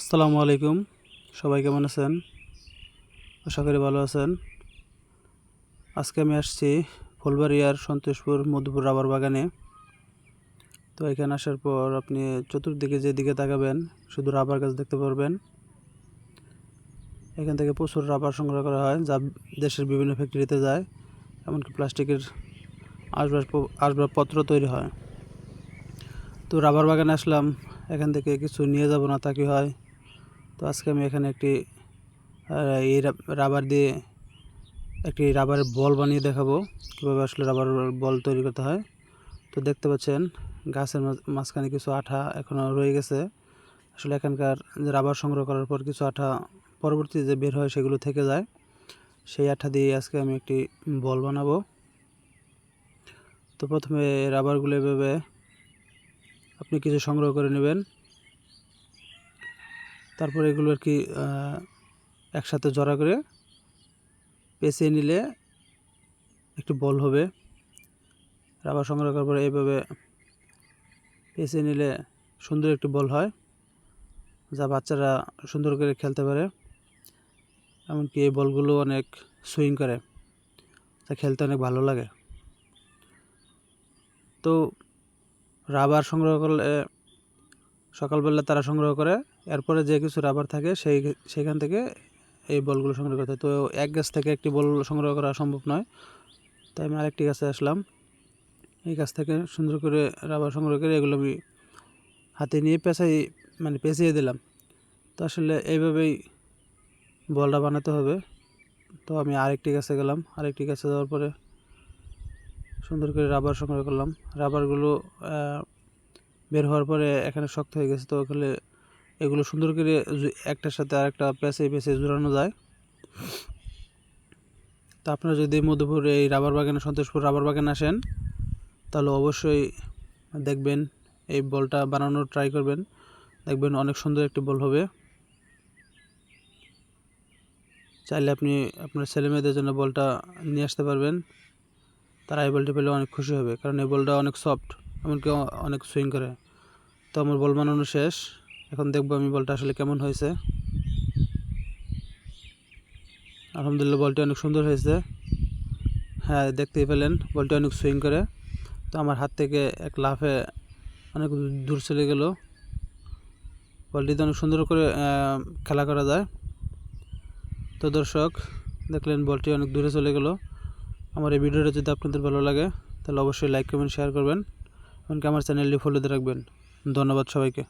আসসালামু আলাইকুম। সবাই কেমন আছেন? আশা করি ভালো আছেন। আজকে আমি আসছি ফুলবাড়িয়ার সন্তোষপুর মধুপুর রাবার বাগানে। তো এখানে আসার পর আপনি চতুর্দিকে যেদিকে তাকাবেন, শুধু রাবার গাছ দেখতে পারবেন। এখান থেকে প্রচুর রাবার সংগ্রহ করা হয়, যা দেশের বিভিন্ন ফ্যাক্টরিতে যায়, এমনকি প্লাস্টিকের আসবাব আসবাবপত্র তৈরি হয়। তো রাবার বাগানে আসলাম, এখান থেকে কিছু নিয়ে যাব না, তা কি হয়? তো আজকে আমি এখানে একটি এই রাবার দিয়ে একটি রাবারের বল বানিয়ে দেখাবো, কীভাবে আসলে রাবার বল তৈরি করতে হয়। তো দেখতে পাচ্ছেন, গাছের মাঝ- মাঝখানে কিছু আঠা এখনও রয়ে গেছে। আসলে এখানকার যে রাবার সংগ্রহ করার পর কিছু আঠা পরবর্তী যে বের হয় সেগুলো থেকে যায়। সেই আঠা দিয়ে আজকে আমি একটি বল বানাবো। তো প্রথমে রাবারগুলো এভাবে আপনি কিছু সংগ্রহ করে নেবেন। তারপর এগুলো আর কি একসাথে জড়া করে পেঁচিয়ে নিলে একটি বল হবে। রাবার সংগ্রহ করার পরে এইভাবে পেঁচিয়ে নিলে সুন্দর একটি বল হয়, যা বাচ্চারা সুন্দর করে খেলতে পারে। এমনকি এই বলগুলো অনেক সুইং করে তা খেলতে অনেক ভালো লাগে। তো রাবার সংগ্রহ করলে সকালবেলা তারা সংগ্রহ করে এরপরে যে কিছু রাবার থাকে সেই সেখান থেকে এই বলগুলো সংগ্রহ করতে তো এক গাছ থেকে একটি বল সংগ্রহ করা সম্ভব নয়। তাই আমি আরেকটি গাছে আসলাম। এই গাছ থেকে সুন্দর করে রাবার সংগ্রহ করে এগুলো আমি হাতে নিয়ে পেঁচাই মানে পেঁচিয়ে দিলাম। তো আসলে এইভাবেই বলটা বানাতে হবে। তো আমি আরেকটি গাছে গেলাম। আরেকটি গাছে যাওয়ার পরে সুন্দর করে রাবার সংগ্রহ করলাম। রাবারগুলো বের হওয়ার পরে এখানে শক্ত হয়ে গেছে, তো ওখানে এগুলো সুন্দর করে একটার সাথে আরেকটা পেঁচে পেঁচে জোড়ানো যায়। তা আপনারা যদি মধুপুর এই রাবার বাগানে, সন্তোষপুর রাবার বাগানে আসেন, তাহলে অবশ্যই দেখবেন, এই বলটা বানানোর ট্রাই করবেন। দেখবেন অনেক সুন্দর একটি বল হবে। চাইলে আপনি আপনার ছেলে মেয়েদের জন্য বলটা নিয়ে আসতে পারবেন। তারা এই বলটি পেলে অনেক খুশি হবে, কারণ এই বলটা অনেক সফট এমনকি অনেক সুইং করে। তো আমার বল বানানো শেষ। এখন দেখব আমি বলটা আসলে কেমন হয়েছে। আলহামদুলিল্লাহ বলটি অনেক সুন্দর হয়েছে। হ্যাঁ দেখতেই পেলেন, বলটি অনেক সুইং করে। তো আমার হাত থেকে এক লাফে অনেক দূর চলে গেল। বলটিতে অনেক সুন্দর করে খেলা করা যায়। তো দর্শক, দেখলেন বলটি অনেক দূরে চলে গেল। আমার এই ভিডিওটা যদি আপনাদের ভালো লাগে, তাহলে অবশ্যই লাইক কমেন্ট শেয়ার করবেন। এমনকি আমার চ্যানেলটি ফলো দিয়ে রাখবেন। ধন্যবাদ সবাইকে।